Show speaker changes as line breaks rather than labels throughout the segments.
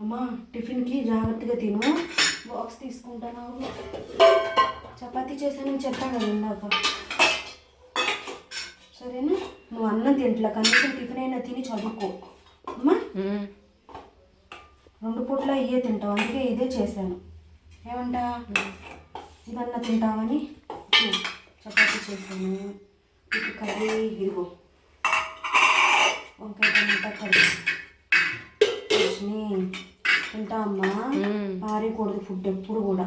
అమ్మా టిఫిన్కి జాగ్రత్తగా తిను. బాక్స్ తీసుకుంటాను. చపాతీ చేశానని చెప్పాను కదా ఇందాక. సరేనా? నువ్వు అన్నం తింటలా కనీసం టిఫిన్ అయినా తిని చదువుకో. అమ్మా. రెండు పూట్ల ఇయ్యే తింటావు అందుకే ఇదే చేశాను. ఏమంటా? ఇదన్నా తింటావని? చపాతీ చేశాను. ఇటు కర్రీ ఇదిగో. వంకాయ టమాటా కర్రీ. లక్ష్మి. తింటా అమ్మా.
మ్మ్.
పారేయకూడదు ఫుడ్ ఎప్పుడు కూడా.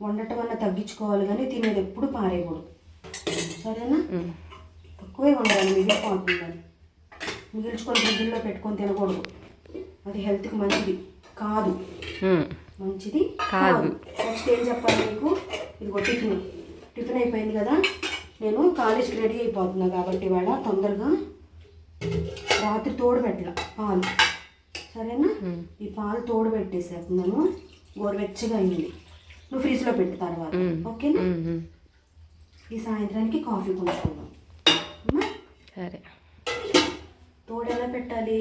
వండటం అన్న తగ్గించుకోవాలి కానీ తినేది ఎప్పుడు పారేయకూడదు. సరేనా. తక్కువే ఉండాలి మిగిలిపోతుందని మిగిల్చుకొని ఫ్రిడ్జ్లో పెట్టుకొని తినకూడదు. అది హెల్త్కి మంచిది కాదు. మంచిది
కాదు.
నెక్స్ట్ ఏం చెప్పాలి మీకు ఇదిగో టిఫిన్. టిఫిన్ అయిపోయింది కదా? నేను కాలేజ్కి రెడీ అయిపోతున్నా కాబట్టి ఇవాళ తొందరగా రాత్రి తోడు పెట్టాల పాలు. సరేనా. ఈ పాలు తోడు పెట్టేసేస్తున్నాను గోరువెచ్చగా అయింది. నువ్వు ఫ్రిడ్జ్లో పెట్టు తర్వాత. ఓకేనా. ఈ సాయంత్రానికి కాఫీ అమ్మా
సరే.
తోడు ఎలా పెట్టాలి?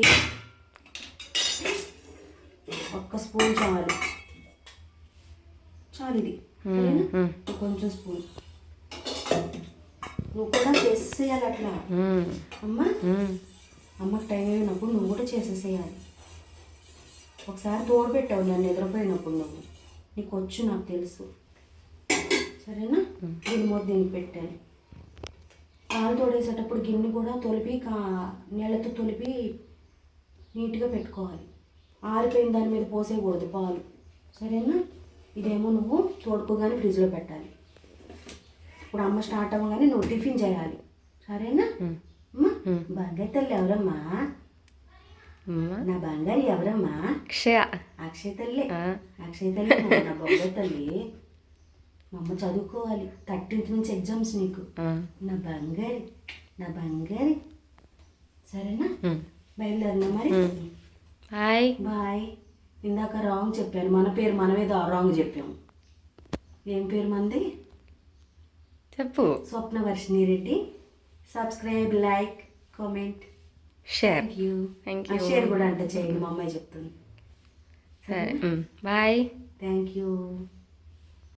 ఒక్క స్పూన్ చాలు. చాలు ఇది. కొంచెం స్పూన్. నువ్వు కూడా చేసేయాలి అట్లా. అమ్మా. అమ్మకి టైం అయినప్పుడు నువ్వు కూడా చేసేసేయాలి. ఒకసారి తోడు పెట్టావు నన్ను నిద్రపోయినప్పుడు నువ్వు. నీకు వచ్చు నాకు తెలుసు. సరేనా? దీని మొదటి దీనికి పెట్టాను. పాలు తోడేసేటప్పుడు గిన్నె కూడా తొలిపి కా నీళ్ళతో తొలిపి నీట్గా పెట్టుకోవాలి. ఆరిపోయిన దాని మీద పోసేయకూడదు పాలు. సరేనా? ఇదేమో నువ్వు తోడుకోగానే ఫ్రిడ్జ్లో పెట్టాలి. ఇప్పుడు అమ్మ స్టార్ట్ అవ్వగానే నువ్వు టిఫిన్ చేయాలి. సరేనా. బంగారు తల్లి ఎవరమ్మా? నా బంగారు ఎవరమ్మా?
అక్షయ.
అక్షయ తల్లి. అక్షయ తల్లి నా బొగ్గ తల్లి మా అమ్మ చదువుకోవాలి. థర్టీన్త్ నుంచి ఎగ్జామ్స్ నీకు. నా బంగారి నా బంగారి. సరేనా. బయలుదేరినా మరి.
Hi
bye. ఇందాక రాంగ్ చెప్పాను. మన పేరు మనమే రాంగ్ చెప్పాము ఏం పేరు మంది?
చెప్పు.
Swapna Varshini Reddy. Subscribe like comment
share
thank you
Thank you.
Share కూడా అంటే చేయండి మా అమ్మాయి చెప్తుంది.
సరే. Bye
thank you